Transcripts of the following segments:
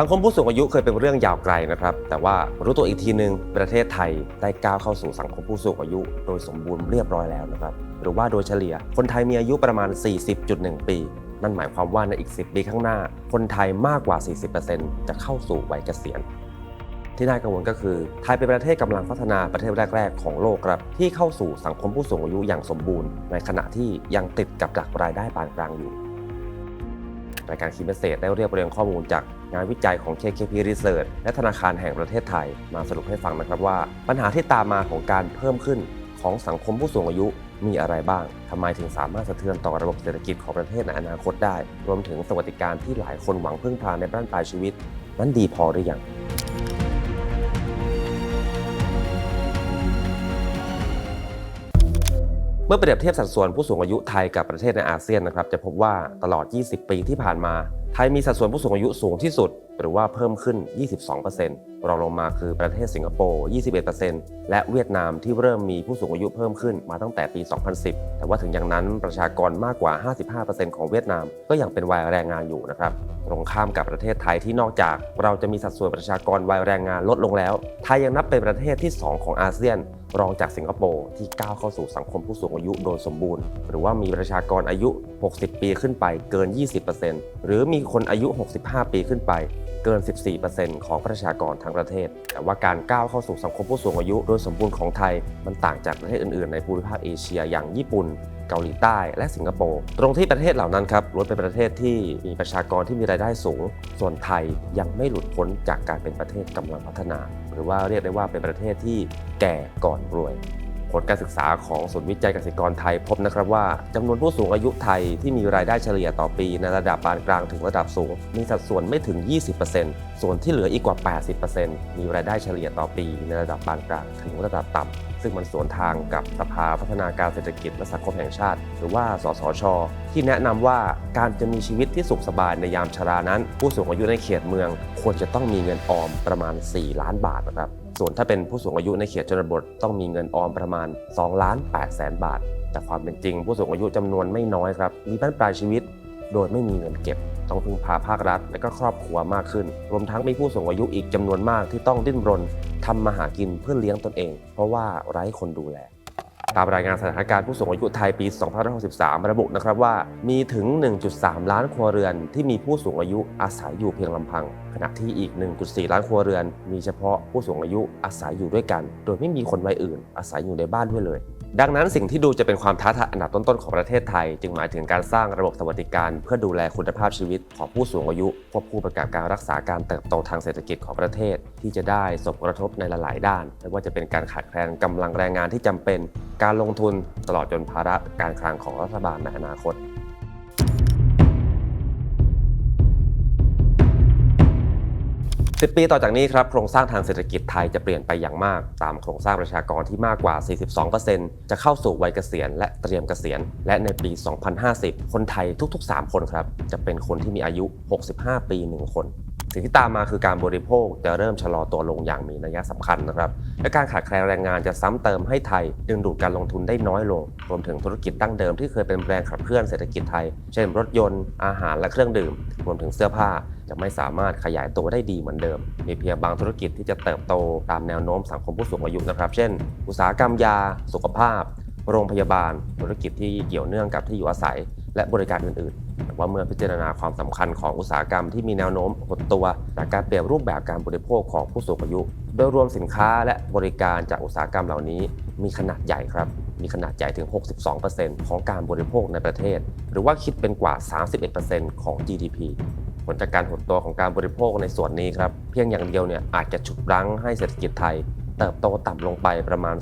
สังคมผู้สูงอายุเคยเป็นเรื่องยาวไกลนะครับ แต่ว่ารู้ตัวอีกทีหนึ่งประเทศไทยได้ก้าวเข้าสู่สังคมผู้สูงอายุ โดยสมบูรณ์เรียบร้อยแล้วนะครับ หรือว่าโดยเฉลี่ย คนไทยมีอายุประมาณ 40.1 ปี นั่นหมายความว่าในอีก 10 ปีข้างหน้า คนไทยมากกว่า 40%จะเข้าสู่วัยเกษียณที่น่ากังวลก็คือ ไทยเป็นประเทศกำลังพัฒนาประเทศแรก ๆ ของโลกครับ ที่เข้าสู่สังคมผู้สูงอายุอย่างสมบูรณ์ ในขณะที่ยังติดกับดักรายได้ปานกลางอยู่ รายการคีเมเซได้เรียบเรียงข้อมูลจากงานวิจัยของ KKP Research และธนาคารแห่งประเทศไทย มาสรุปให้ฟังนะครับว่า ปัญหาที่ตามมาของการเพิ่มขึ้นของสังคมผู้สูงอายุมีอะไรบ้าง ทำไมถึงสามารถสะเทือนต่อระบบเศรษฐกิจของประเทศในอนาคตได้ รวมถึงสวัสดิการที่หลายคนหวังพึ่งพาในบ้านปลายชีวิต นั้นดีพอหรือยัง เมื่อเปรียบเทียบสัดส่วนผู้สูงอายุไทยกับประเทศในอาเซียนนะครับจะพบว่าตลอด 20 ปีที่ผ่านมา ไทยมีสัดส่วนผู้สูงอายุสูงที่สุด หรือว่าเพิ่มขึ้น 22%รองลงมาคือประเทศสิงคโปร์ 21%และเวียดนามที่เริ่มมีผู้สูงอายุเพิ่มขึ้นมาตั้งแต่ปี 2010 แต่ว่าถึงอย่างนั้นประชากรมากกว่า 55%ของเวียดนาม ก็ยังเป็นวัยแรงงานอยู่นะครับ ตรงข้ามกับประเทศไทยที่นอกจากเราจะมีสัดส่วนประชากรวัยแรงงานลดลงแล้ว ไทยยังนับเป็นประเทศที่ 2 ของอาเซียนรองจากสิงคโปร์ที่ก้าวเข้าสู่สังคมผู้สูงอายุโดยสมบูรณ์ หรือว่ามีประชากรอายุ 60 ปีขึ้นไปเกิน 20%หรือมีคนอายุ 65 ปีขึ้นไป เกิน 14%ของประชากรทั้งประเทศ แต่ว่าการก้าวเข้าสู่สังคมผู้สูงอายุโดยสมบูรณ์ของไทย มันต่างจากประเทศอื่นๆ ในภูมิภาคเอเชียอย่างญี่ปุ่นเกาหลีใต้และสิงคโปร์ตรงที่ประเทศเหล่านั้นครับล้วนเป็นประเทศที่มีประชากรที่มีรายได้สูง ส่วนไทยยังไม่หลุดพ้นจากการเป็นประเทศกำลังพัฒนา หรือว่าเรียกได้ว่าเป็นประเทศที่แก่ก่อนรวย ผลการศึกษาของศูนย์วิจัยเกษตรกรไทยพบนะครับว่าจำนวนผู้สูงอายุไทยที่มีรายได้เฉลี่ยต่อปีในระดับปานกลางถึงระดับสูง มีสัดส่วนไม่ถึง 20%ส่วนที่เหลืออีกกว่า 80%มีรายได้เฉลี่ยต่อปีในระดับปานกลางถึงระดับต่ำซึ่งมันสวนทางกับสภาพัฒนาการเศรษฐกิจและสังคมแห่งชาติ หรือว่าสสช ที่แนะนำว่าการจะมีชีวิตที่สุขสบายในยามชรานั้น ผู้สูงอายุในเขตเมือง ควรจะต้องมีเงินออมประมาณ 4 ล้านบาทนะครับ ส่วนถ้าเป็นผู้สูงอายุในเขตชนบทต้องมีเงินออมประมาณ2ล้าน8แสนบาท แต่ความเป็นจริง ผู้สูงอายุจำนวนไม่น้อยครับ มีบ้านปลายชีวิต โดยไม่มีเงินเก็บ ต้องพึ่งพาภาครัฐ และก็ครอบครัวมากขึ้น รวมทั้งมีผู้สูงอายุอีกจำนวนมากที่ต้องดิ้นรนทำมาหากินเพื่อเลี้ยงตนเอง เพราะว่าไร้คนดูแล ตามรายงานสถานการณ์ผู้สูงอายุไทยปี 2563 ระบุนะครับว่า มีถึง 1.3 ล้านครัวเรือนที่มีผู้สูงอายุอาศัยอยู่เพียงลำพัง ขณะที่อีก 1.4 ล้านครัวเรือน มีเฉพาะผู้สูงอายุอาศัยอยู่ด้วยกัน โดยไม่มีคนวัยอื่น อาศัยอยู่ในบ้านด้วยเลย ดังนั้นสิ่งที่ดูจะเป็นความท้าทายอันดับต้นๆของประเทศไทย จึงหมายถึงการสร้างระบบสวัสดิการ เพื่อดูแลคุณภาพชีวิตของผู้สูงอายุควบคู่ไปกับการรักษาการเติบโตทางเศรษฐกิจของประเทศ ที่จะได้ส่งผลกระทบในหลายๆ ด้าน ไม่ว่าจะเป็นการขาดแคลนกำลังแรงงานที่จำเป็น การลงทุนตลอดจนภาระการคลังของรัฐบาลในอนาคต 10 ปีต่อจากนี้ครับโครงสร้างทางเศรษฐกิจไทยจะเปลี่ยนไปอย่างมาก ตามโครงสร้างประชากรที่มากกว่า 42%จะเข้าสู่วัยเกษียณและเตรียมเกษียณ และในปี 2050 คนไทยทุก ๆ 3 คนครับจะเป็นคนที่มีอายุ 65 ปี 1 คน สิ่งที่ตามมาคือการบริโภคจะเริ่มชะลอตัวลงอย่างมีนัยสำคัญนะครับ และการขาดแคลนแรงงานจะซ้ำเติมให้ไทย ดึงดูดการลงทุนได้น้อยลง รวมถึงธุรกิจดั้งเดิมที่เคยเป็นแรงขับเคลื่อนเศรษฐกิจไทย เช่นรถยนต์ อาหารและเครื่องดื่ม รวมถึงเสื้อผ้าจะไม่สามารถขยายตัวได้ดีเหมือนเดิม มีเพียงบางธุรกิจที่จะเติบโตตามแนวโน้มสังคมผู้สูงอายุนะครับ เช่น อุตสาหกรรมยา สุขภาพ โรงพยาบาล ธุรกิจที่เกี่ยวเนื่องกับที่อยู่อาศัย และบริการอื่นๆแต่ว่าเมื่อพิจารณาความสำคัญของอุตสาหกรรมที่มีแนวโน้มหดตัว จากการเปลี่ยนรูปแบบการบริโภคของผู้สูงอายุ โดยรวมสินค้าและบริการจากอุตสาหกรรมเหล่านี้ มีขนาดใหญ่ครับ มีขนาดใหญ่ถึง 62%ของการบริโภคในประเทศ หรือว่าคิดเป็นกว่า 31%ของ GDP ผลจากการหดตัวของการบริโภคในส่วนนี้ครับเพียงอย่างเดียวเนี่ยอาจจะฉุดรั้งให้เศรษฐกิจไทย เติบโตต่ำลงไปประมาณ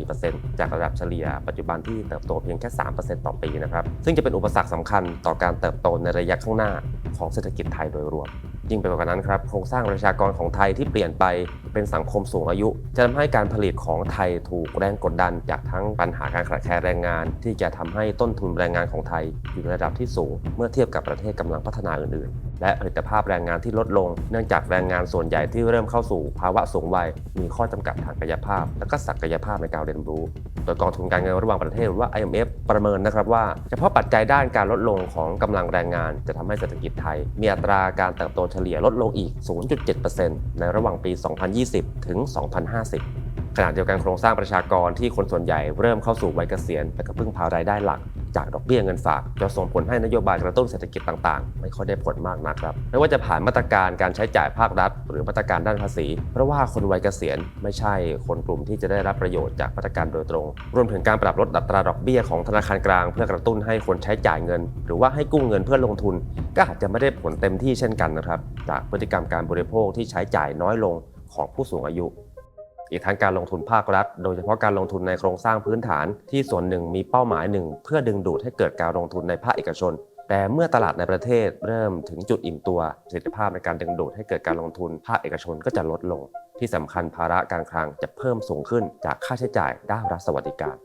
0.4%จากระดับเฉลี่ยปัจจุบันที่เติบโตเพียงแค่ 3%ต่อปีนะครับซึ่งจะเป็นอุปสรรคสำคัญต่อการเติบโตในระยะข้างหน้าของเศรษฐกิจไทยโดยรวม ยิ่งไปกว่านั้นครับโครงสร้างประชากรของไทยที่เปลี่ยนไปเป็นสังคมสูงอายุ จะทำให้การผลิตของไทยถูกแรงกดดัน จากทั้งปัญหาการขาดแคลนแรงงาน ที่จะทำให้ต้นทุนแรงงานของไทยอยู่ในระดับที่สูง เมื่อเทียบกับประเทศกำลังพัฒนาอื่นๆ และผลิตภาพแรงงานที่ลดลง เนื่องจากแรงงานส่วนใหญ่ที่เริ่มเข้าสู่ภาวะสูงวัย มีข้อจำกัดทางกายภาพ และก็ศักยภาพในการเรียนรู้ โดยกองทุนการเงินระหว่างประเทศหรือว่า IMF ประเมินนะครับว่า เฉพาะปัจจัยด้านการลดลงของกำลังแรงงาน จะทำให้เศรษฐกิจไทย มีอัตราการเติบโตเฉลี่ยลดลงอีก 0.7%ในระหว่างปี 2020 ถึง 2050ขณะเดียวกันโครงสร้างประชากรที่คนส่วนใหญ่เริ่มเข้าสู่วัยเกษียณแต่ก็พึ่งพารายได้หลัก จากดอกเบี้ยเงินฝากจะส่งผลให้นโยบายกระตุ้นเศรษฐกิจต่างๆ ไม่ค่อยได้ผลมากนักครับไม่ว่าจะผ่านมาตรการการใช้จ่ายภาครัฐ หรือมาตรการด้านภาษี เพราะว่าคนวัยเกษียณไม่ใช่คนกลุ่มที่จะได้รับประโยชน์จากมาตรการโดยตรง รวมถึงการปรับลดอัตราดอกเบี้ยของธนาคารกลาง เพื่อกระตุ้นให้คนใช้จ่ายเงิน หรือว่าให้กู้เงินเพื่อลงทุน ก็อาจจะไม่ได้ผลเต็มที่เช่นกันนะครับจากพฤติกรรมการบริโภคที่ใช้จ่ายน้อยลงของผู้สูงอายุ อีกทั้งการลงทุนภาครัฐ โดยเฉพาะการลงทุนในโครงสร้างพื้นฐานที่ส่วนหนึ่งมีเป้าหมายหนึ่ง เพื่อดึงดูดให้เกิดการลงทุนในภาคเอกชน แต่เมื่อตลาดในประเทศเริ่มถึงจุดอิ่มตัวประสิทธิภาพในการดึงดูดให้เกิดการลงทุนภาคเอกชนก็จะลดลง ที่สำคัญภาระการคลังจะเพิ่มสูงขึ้นจากค่าใช้จ่ายด้านรัฐสวัสดิการ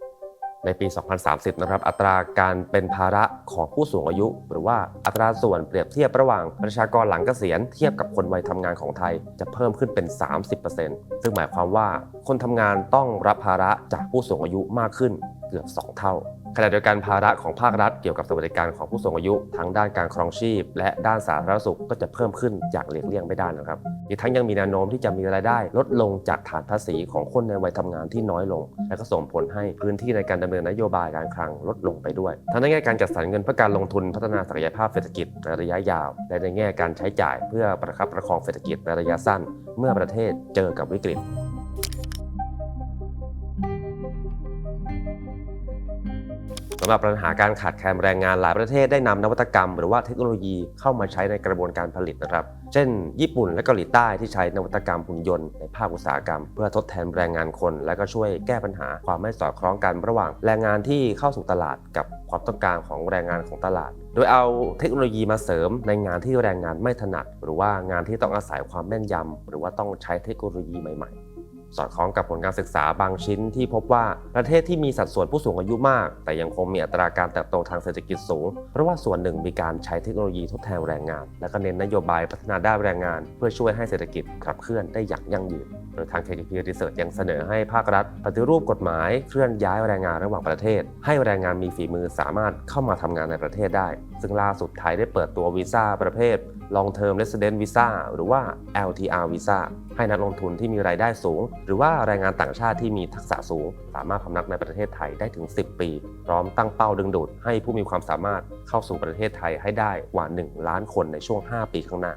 ในปี 2030 นะครับ อัตราการเป็นภาระของผู้สูงอายุ หรือว่าอัตราส่วนเปรียบเทียบระหว่างประชากรหลังเกษียณเทียบกับคนวัยทำงานของไทยจะเพิ่มขึ้นเป็น 30%ซึ่งหมายความว่าคนทำงานต้องรับภาระจากผู้สูงอายุมากขึ้นเกือบ 2 เท่าขณะเดียวกันภาระของภาครัฐเกี่ยวกับสวัสดิการของผู้สูงอายุทั้งด้านการครองชีพ และด้านสาธารณสุขก็จะเพิ่มขึ้นอย่างหลีกเลี่ยงไม่ได้นะครับ อีกทั้งยังมีแนวโน้มที่จะมีรายได้ ลดลงจากฐานภาษีของคนในวัยทำงานที่น้อยลง และก็ส่งผลให้พื้นที่ในการดำเนินนโยบายการคลังลดลงไปด้วย ทั้งในแง่การจัดสรรเงินเพื่อการลงทุนพัฒนาศักยภาพเศรษฐกิจในระยะยาว และในแง่การใช้จ่ายเพื่อประคับประคองเศรษฐกิจในระยะสั้น เมื่อประเทศเจอกับวิกฤตำหรับปัญหาการขาดแคลนแรงงานหลายประเทศได้นำนวัตกรรม หรือว่าเทคโนโลยีเข้ามาใช้ในกระบวนการผลิตนะครับ เช่น ญี่ปุ่นและเกาหลีใต้ที่ใช้นวัตกรรมหุ่นยนต์ในภาคอุตสาหกรรม เพื่อทดแทนแรงงานคน และก็ช่วยแก้ปัญหาความไม่สอดคล้องกันระหว่างแรงงานที่เข้าสู่ตลาดกับความต้องการของแรงงานของตลาด โดยเอาเทคโนโลยีมาเสริมในงานที่แรงงานไม่ถนัด หรือว่างานที่ต้องอาศัยความแม่นยำหรือว่าต้องใช้เทคโนโลยีใหม่ๆ สอดคล้องกับผลการศึกษาบางชิ้นที่พบว่าประเทศที่มีสัดส่วนผู้สูงอายุมาก แต่ยังคงมีอัตราการเติบโตทางเศรษฐกิจสูง เพราะว่าส่วนหนึ่งมีการใช้เทคโนโลยีทดแทนแรงงาน และก็เน้นนโยบายพัฒนาด้านแรงงาน เพื่อช่วยให้เศรษฐกิจขับเคลื่อนได้อย่างยั่งยืนโดยทาง KTP Research ยังเสนอให้ภาครัฐ ปฏิรูปกฎหมายเคลื่อนย้ายแรงงานระหว่างประเทศ ให้แรงงานมีฝีมือสามารถเข้ามาทำงานในประเทศได้ ซึ่งล่าสุดไทยได้เปิดตัววีซ่าประเภท Long Term Resident Visa หรือว่า LTR Visa ให้นักลงทุนที่มีรายได้สูง หรือว่าแรงงานต่างชาติที่มีทักษะสูง สามารถพำนักในประเทศไทยได้ถึง 10 ปี พร้อมตั้งเป้าดึงดูดให้ผู้มีความสามารถเข้าสู่ประเทศไทยให้ได้กว่า 1 ล้านคนในช่วง 5 ปีข้างหน้า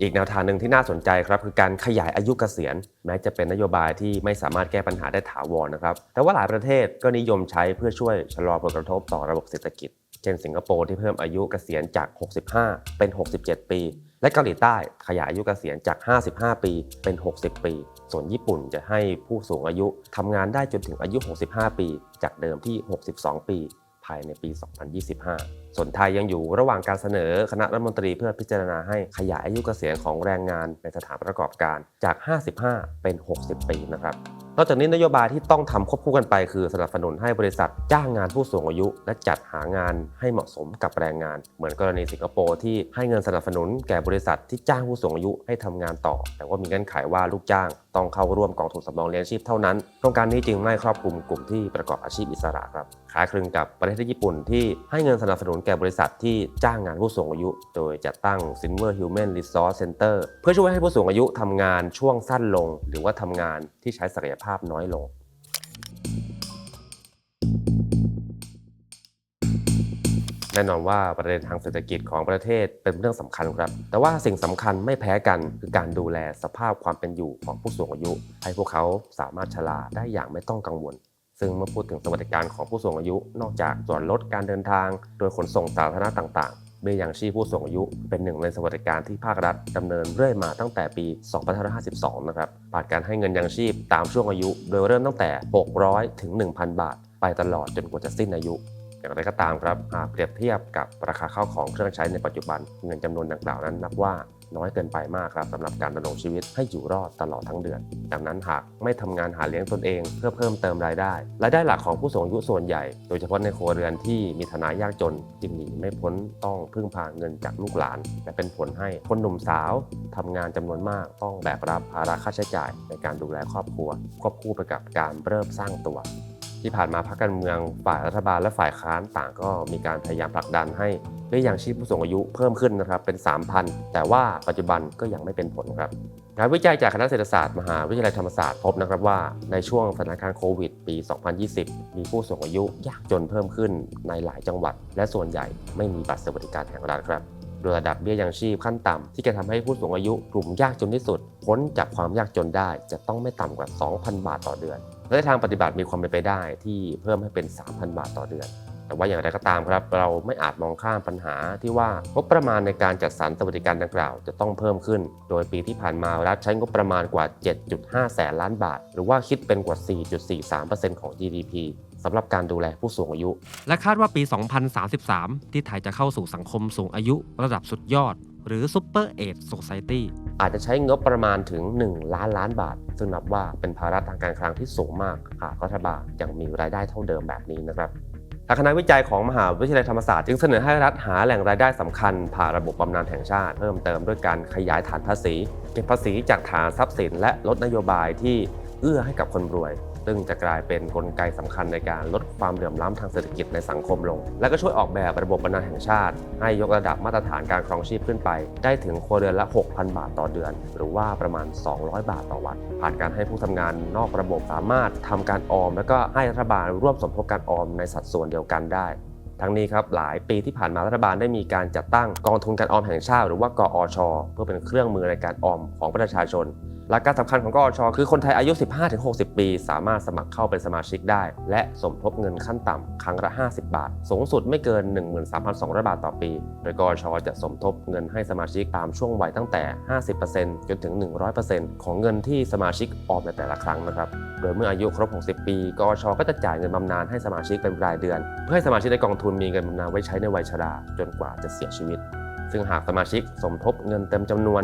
อีกแนวทางหนึ่งที่น่าสนใจครับคือการขยายอายุเกษียณ แม้จะเป็นนโยบายที่ไม่สามารถแก้ปัญหาได้ถาวรนะครับ แต่ว่าหลายประเทศก็นิยมใช้เพื่อช่วยชะลอผลกระทบต่อระบบเศรษฐกิจ เช่นสิงคโปร์ที่เพิ่มอายุเกษียณจาก 65 เป็น 67 ปี และเกาหลีใต้ขยายอายุเกษียณจาก 55 ปีเป็น 60 ปี ส่วนญี่ปุ่นจะให้ผู้สูงอายุทำงานได้จนถึงอายุ 65 ปี จากเดิมที่ 62 ปีภายในปี 2025 ส่วนไทยยังอยู่ระหว่างการเสนอคณะรัฐมนตรีเพื่อพิจารณาให้ขยายอายุเกษียณของแรงงานในสถานประกอบการจาก 55 เป็น 60 ปีนะครับ นอกจากนี้นโยบายที่ต้องทำควบคู่กันไปคือสนับสนุนให้บริษัทจ้างงานผู้สูงอายุ และจัดหางานให้เหมาะสมกับแรงงาน เหมือนกรณีสิงคโปร์ที่ให้เงินสนับสนุนแก่บริษัทที่จ้างผู้สูงอายุให้ทำงานต่อ แต่ว่ามีเงื่อนไขว่าลูกจ้าง ต้องเข้าร่วมกองทุนสำรองเลี้ยงชีพเท่านั้น โครงการนี้จึงไม่ครอบคลุมกลุ่มที่ประกอบอาชีพอิสระครับคล้ายคลึงกับประเทศญี่ปุ่นที่ให้เงินสนับสนุนแก่บริษัทที่จ้างงานผู้สูงอายุ โดยจัดตั้ง Silver Human Resource Center เพื่อช่วยให้ผู้สูงอายุทำงานช่วงสั้นลง หรือว่าทำงานที่ใช้ศักยภาพน้อยลง แน่นอนว่าประเด็นทางเศรษฐกิจของประเทศเป็นเรื่องสำคัญครับ แต่ว่าสิ่งสำคัญไม่แพ้กันคือการดูแลสภาพความเป็นอยู่ของผู้สูงอายุ ให้พวกเขาสามารถชราได้อย่างไม่ต้องกังวล ซึ่งเมื่อพูดถึงสวัสดิการของผู้สูงอายุ นอกจากส่วนลดการเดินทาง โดยขนส่งสาธารณะต่างๆเบี้ยยังชีพผู้สูงอายุ เป็นหนึ่งในสวัสดิการที่ภาครัฐดำเนินเรื่อยมาตั้งแต่ปี 2552 นะครับผ่านการให้เงินยังชีพตามช่วงอายุ โดยเริ่มตั้งแต่ 600 ถึง 1,000 บาท ไปตลอดจนกว่าจะสิ้นอายุ อย่างไรก็ตามครับหากเปรียบเทียบกับราคาข้าวของเครื่องใช้ในปัจจุบันเงินจำนวนดังกล่าวนั้นนับว่าน้อยเกินไปมากครับสำหรับการดำรงชีวิตให้อยู่รอดตลอดทั้งเดือน ดังนั้นหากไม่ทำงานหาเลี้ยงตนเองเพื่อเพิ่มเติมรายได้ รายได้หลักของผู้สูงอายุส่วนใหญ่ โดยเฉพาะในครัวเรือนที่มีฐานะยากจนจึงหนีไม่พ้นต้องพึ่งพาเงินจากลูกหลาน และเป็นผลให้คนหนุ่มสาวทำงานจำนวนมากต้องแบกรับภาระค่าใช้จ่ายในการดูแลครอบครัวควบคู่ไปกับการเริ่มสร้างตัว ที่ผ่านมาพรรคการเมืองฝ่ายรัฐบาลและฝ่ายค้านต่างก็มีการพยายามผลักดันให้เบี้ยยังชีพผู้สูงอายุเพิ่มขึ้นนะครับเป็น 3,000 แต่ว่าปัจจุบันก็ยังไม่เป็นผลครับงานวิจัยจากคณะเศรษฐศาสตร์มหาวิทยาลัยธรรมศาสตร์พบนะครับว่าในช่วงสถานการณ์โควิด ปี 2020 มีผู้สูงอายุยากจนเพิ่มขึ้นในหลายจังหวัด และส่วนใหญ่ไม่มีบัตรสวัสดิการแห่งรัฐครับโดยระดับเบี้ยยังชีพขั้นต่ำที่จะทำให้ผู้สูงอายุกลุ่มยากจนที่สุดพ้นจากความยากจนได้จะต้องไม่ต่ำกว่า 2,000 บาทต่อเดือน และในทางปฏิบัติมีความเป็นไปได้ที่เพิ่มให้เป็น 3,000 บาทต่อเดือน แต่ว่าอย่างไรก็ตามครับ เราไม่อาจมองข้ามปัญหาที่ว่างบประมาณในการจัดสรรสวัสดิการดังกล่าว จะต้องเพิ่มขึ้น โดยปีที่ผ่านมารัฐใช้งบประมาณกว่า 7.5 แสนล้านบาท หรือว่าคิดเป็นกว่า 4.43%ของ GDP สำหรับการดูแลผู้สูงอายุ และคาดว่าปี 2033 ที่ไทยจะเข้าสู่สังคมสูงอายุระดับสุดยอด หรือ Super Age Society อาจจะใช้งบประมาณถึง 1 ล้านล้านบาท ซึ่งนับว่าเป็นภาระทางการคลังที่สูงมากหากรัฐบาลยังมีรายได้เท่าเดิมแบบนี้นะครับทางคณะวิจัยของมหาวิทยาลัยธรรมศาสตร์จึงเสนอให้รัฐหาแหล่งรายได้สำคัญ ผ่านระบบบำนาญแห่งชาติ เพิ่มเติมด้วยการขยายฐานภาษี เก็บภาษีจากฐานทรัพย์สิน และลดนโยบายที่เอื้อให้กับคนรวย ซึ่งจะกลายเป็นกลไกสำคัญในการลดความเหลื่อมล้ำทางเศรษฐกิจในสังคมลง และก็ช่วยออกแบบระบบบำนาแห่งชาติ ให้ยกระดับมาตรฐานการครองชีพขึ้นไป ได้ถึงครัวเรือนละ 6,000 บาทต่อเดือน หรือว่าประมาณ 200 บาทต่อวัน ผ่านการให้ผู้ทำงานนอกระบบสามารถทำการออม แล้วก็ให้รัฐบาลร่วมสมทบการออมในสัดส่วนเดียวกันได้ทั้งนี้ครับหลายปีที่ผ่านมารัฐบาลได้มีการจัดตั้งกองทุนการออมแห่งชาติ หรือว่ากออช เพื่อเป็นเครื่องมือในการออมของประชาชน หลักการสำคัญของกอชคือคนไทยอายุ 15-60 ปี สามารถสมัครเข้าเป็นสมาชิกได้ และสมทบเงินขั้นต่ำครั้งละ 50 บาท สูงสุดไม่เกิน 13,200 บาทต่อปี โดยกอชจะสมทบเงินให้สมาชิกตามช่วงวัยตั้งแต่ 50%จนถึง 100%ของเงินที่สมาชิกออมในแต่ละครั้งนะครับ โดยเมื่ออายุครบ 60 ปีกอชก็จะจ่ายเงินบำนาญให้สมาชิกเป็นรายเดือน เพื่อให้สมาชิกในกองทุนมีเงินบำนาญไว้ใช้ในวัยชราจนกว่าจะเสียชีวิต ซึ่งหากสมาชิกสมทบเงินเต็มจำนวน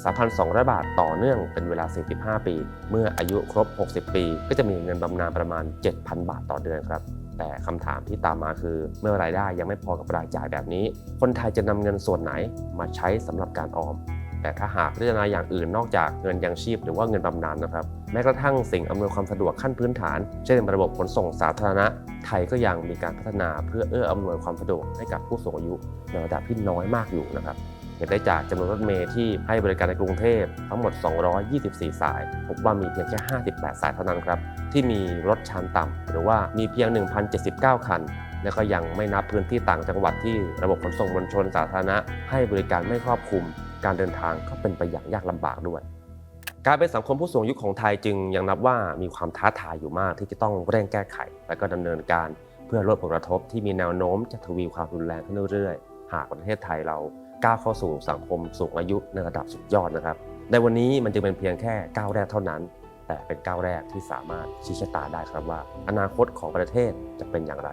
13,200 บาทต่อเนื่องเป็นเวลา 45 ปี เมื่ออายุครบ 60 ปี ก็จะมีเงินบำนาญประมาณ 7,000 บาทต่อเดือนครับแต่คำถามที่ตามมาคือ เมื่อรายได้ยังไม่พอกับรายจ่ายแบบนี้ คนไทยจะนำเงินส่วนไหนมาใช้สำหรับการออม แต่ถ้าหากพิจารณาอย่างอื่นนอกจากเงินยังชีพหรือว่าเงินบำนาญนะครับ แม้กระทั่งสิ่งอำนวยความสะดวกขั้นพื้นฐาน เช่นระบบขนส่งสาธารณะ ไทยก็ยังมีการพัฒนาเพื่อเอื้ออำนวยความสะดวกให้กับผู้สูงอายุในระดับที่น้อยมากอยู่นะครับเห็นได้จากจำนวนรถเมล์ที่ให้บริการในกรุงเทพทั้งหมด 224 สาย พบว่ามีเพียงแค่ 58 สายเท่านั้นครับ ที่มีรถชั้นต่ำหรือว่ามีเพียง 1,079 คัน และก็ยังไม่นับพื้นที่ต่างจังหวัดที่ระบบขนส่งมวลชนสาธารณะ ให้บริการไม่ครอบคลุม การเดินทางก็เป็นไปอย่างยากลำบากด้วย การเป็นสังคมผู้สูงอายุของไทยจึงยังนับว่ามีความท้าทายอยู่มากที่จะต้องเร่งแก้ไข และก็ดำเนินการเพื่อลดผลกระทบที่มีแนวโน้มจะทวีความรุนแรงขึ้นเรื่อยๆ หากประเทศไทยเราก้าวเข้าสู่สังคมสูงอายุในระดับสุดยอดนะครับ ในวันนี้มันจึงเป็นเพียงแค่ก้าวแรกเท่านั้น แต่เป็นก้าวแรกที่สามารถชี้ชะตาได้ครับว่า อนาคตของประเทศจะเป็นอย่างไร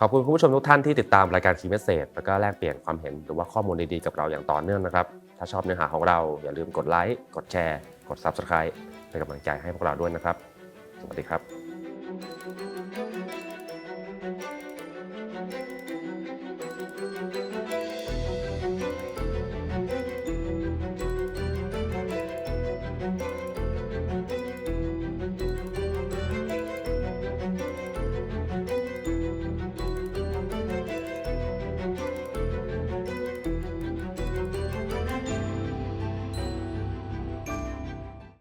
ขอบคุณคุณผู้ชมทุกท่านที่ติดตามรายการคีเมสเซจแล้วก็แลกเปลี่ยนความเห็นหรือว่าข้อมูลดีๆกับเราอย่างต่อเนื่องนะครับ ถ้าชอบเนื้อหาของเราอย่าลืมกดไลค์กดแชร์ กด Subscribe เป็นกำลังใจให้พวกเราด้วยนะครับ สวัสดีครับ